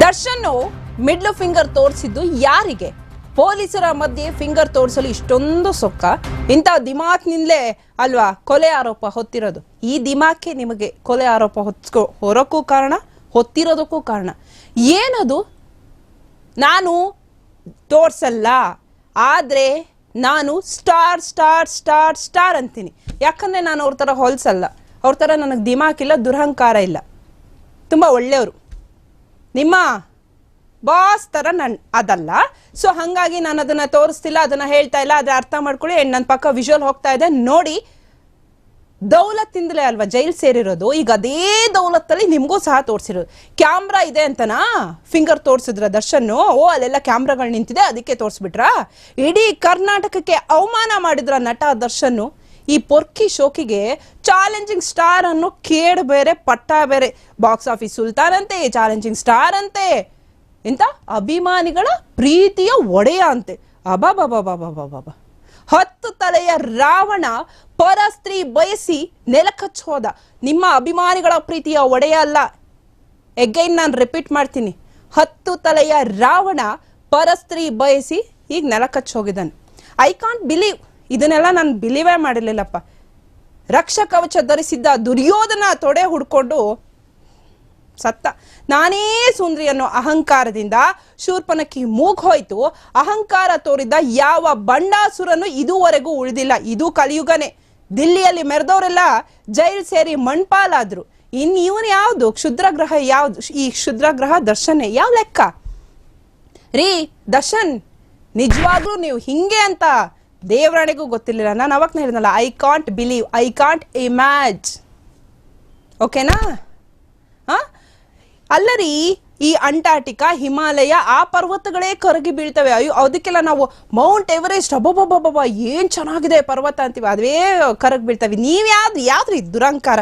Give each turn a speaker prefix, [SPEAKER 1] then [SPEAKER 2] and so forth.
[SPEAKER 1] Darshan middle finger ತೋರಿಸಿದ್ದು ಯಾರಿಗೆ? ಪೊಲೀಸರ ಮಧ್ಯೆ ಫಿಂಗರ್ ತೋರಿಸಲು ಇಷ್ಟೊಂದು ಸೊಕ್ಕ. ಇಂಥ ದಿಮಾಕ್ನಿಂದಲೇ ಅಲ್ವಾ ಕೊಲೆ ಆರೋಪ ಹೊತ್ತಿರೋದು? ಈ ದಿಮಾಕ್ಕೆ ನಿಮಗೆ ಕೊಲೆ ಆರೋಪ ಹೊತ್ಕೊ, ಹೊರಕ್ಕೂ ಕಾರಣ, ಹೊತ್ತಿರೋದಕ್ಕೂ ಕಾರಣ. ಏನದು? ನಾನು ತೋರಿಸಲ್ಲ. ಆದರೆ ನಾನು ಸ್ಟಾರ್ ಸ್ಟಾರ್ ಸ್ಟಾರ್ ಸ್ಟಾರ್ ಅಂತೀನಿ. ಯಾಕಂದರೆ ನಾನು ಅವ್ರ ಥರ ಹೊಲ್ಸಲ್ಲ. ಅವ್ರ ಥರ ನನಗೆ ದಿಮಾಕಿಲ್ಲ, ದುರಹಂಕಾರ ಇಲ್ಲ. ತುಂಬ ಒಳ್ಳೆಯವರು. ನಿಮ್ಮ ಬಾಸ್ ಥರ ನನ್ನ ಅದಲ್ಲ. ಸೊ ಹಾಗಾಗಿ ನಾನು ಅದನ್ನ ತೋರಿಸ್ತಿಲ್ಲ, ಅದನ್ನ ಹೇಳ್ತಾ ಇಲ್ಲ, ಆದರೆ ಅರ್ಥ ಮಾಡ್ಕೊಳ್ಳಿ. ನನ್ನ ಪಕ್ಕ ವಿಜುವಲ್ ಹೋಗ್ತಾ ಇದೆ. ನೋಡಿ, ದೌಲತ್ತಿಂದಲೇ ಅಲ್ವಾ ಜೈಲ್ ಸೇರಿರೋದು? ಈಗ ಅದೇ ದೌಲತ್ತಲ್ಲಿ ನಿಮಗೂ ಸಹ ತೋರಿಸಿರೋದು. ಕ್ಯಾಮ್ರಾ ಇದೆ ಅಂತನಾ? ಫಿಂಗರ್ ತೋರಿಸಿದ್ರ ದರ್ಶನ್ ಓ, ಅಲ್ಲೆಲ್ಲ ಕ್ಯಾಮ್ರಾಗಳು ನಿಂತಿದೆ, ಅದಕ್ಕೆ ತೋರಿಸ್ಬಿಟ್ರಾ? ಇಡೀ ಕರ್ನಾಟಕಕ್ಕೆ ಅವಮಾನ ಮಾಡಿದ್ರ ನಟ ದರ್ಶನ್ ಈ ಪೊರ್ಕಿ ಶೋಕಿಗೆ ಚಾಲೆಂಜಿಂಗ್ ಸ್ಟಾರ್ ಅನ್ನು ಕೇಡ್ ಬೇರೆ, ಪಟ್ಟ ಬೇರೆ. ಬಾಕ್ಸ್ ಆಫೀಸ್ ಸುಲ್ತಾನ್ ಅಂತೆ ಚಾಲೆಂಜಿಂಗ್ ಸ್ಟಾರ್ ಅಂತೆ. ಇಂಥ ಅಭಿಮಾನಿಗಳ ಪ್ರೀತಿಯ ಒಡೆಯ ಅಂತೆ. ಅಬಾಬಾಬಾಬಾಬಾಬಾಬಾ ಹತ್ತು ತಲೆಯ ರಾವಣ ಪರಸ್ತ್ರೀ ಬಯಸಿ ನೆಲಕಚ್ಚ ಹೋದ ನಿಮ್ಮ ಅಭಿಮಾನಿಗಳ ಪ್ರೀತಿಯ ಒಡೆಯ ಅಲ್ಲ. ಎಗೈನ್ ನಾನು ರಿಪೀಟ್ ಮಾಡ್ತೀನಿ. ಹತ್ತು ತಲೆಯ ರಾವಣ ಪರಸ್ತ್ರೀ ಬಯಸಿ ಈಗ ನೆಲಕಚ್ಚ ಹೋಗಿದ್ದಾನೆ ಐ ಕಾಂಟ್ ಬಿಲೀವ್ ಇದನ್ನೆಲ್ಲ ನಾನು ಬಿಲೀವೇ ಮಾಡಿರ್ಲಿಲ್ಲಪ್ಪ. ರಕ್ಷ ಕವಚ ಧರಿಸಿದ್ದ ದುರ್ಯೋಧನ ತೊಡೆ ಹುಡ್ಕೊಂಡು ಸತ್ತ. ನಾನೇ ಸುಂದ್ರಿ ಅನ್ನೋ ಅಹಂಕಾರದಿಂದ ಶೂರ್ಪನಕ್ಕಿ ಮೂಗ್ ಹೋಯ್ತು. ಅಹಂಕಾರ ತೋರಿದ ಯಾವ ಬಂಡಾಸುರನು ಇದುವರೆಗೂ ಉಳಿದಿಲ್ಲ. ಇದು ಕಲಿಯುಗನೆ. ದಿಲ್ಲಿಯಲ್ಲಿ ಮೆರೆದವರೆಲ್ಲ ಜೈಲ್ ಸೇರಿ ಮಣ್ಪಾಲಾದ್ರು. ಇನ್ ಇವನ್ ಯಾವ್ದು? ಕ್ಷುದ್ರಗ್ರಹ ಯಾವ್ದು? ಈ ಕ್ಷುದ್ರಗ್ರಹ ದರ್ಶನೆ. ಯಾವ ಲೆಕ್ಕ? ರೀ, ದರ್ಶನ್, ನಿಜವಾಗ್ಲೂ ನೀವು ಹಿಂಗೆ ಅಂತ ದೇವರಾಣಿಗೂ ಗೊತ್ತಿರಲಿಲ್ಲ. ನಾನು ಅವಾಗ ಹೇಳಿದ್ನಲ್ಲ I can't believe I can't imagine ಓಕೆನಾ ಹಾಂ? ಅಲ್ಲರಿ, ಈ ಅಂಟಾರ್ಟಿಕಾ ಹಿಮಾಲಯ ಆ ಪರ್ವತಗಳೇ ಕರಗಿ ಬೀಳ್ತವೆ. ಅಯ್ಯೋ, ಅದಕ್ಕೆಲ್ಲ ನಾವು ಮೌಂಟ್ ಎವರೆಸ್ಟ್ ಅಬ್ಬಬ್ಬಬ್ಬಬ್ಬ ಏನು ಚೆನ್ನಾಗಿದೆ ಪರ್ವತ ಅಂತೀವಿ. ಅದೇ ಕರಗಿ ಬೀಳ್ತವೆ. ನೀವು ಯಾವ್ದು ಯಾವ್ದ್ರಿ ದುರಂಕಾರ?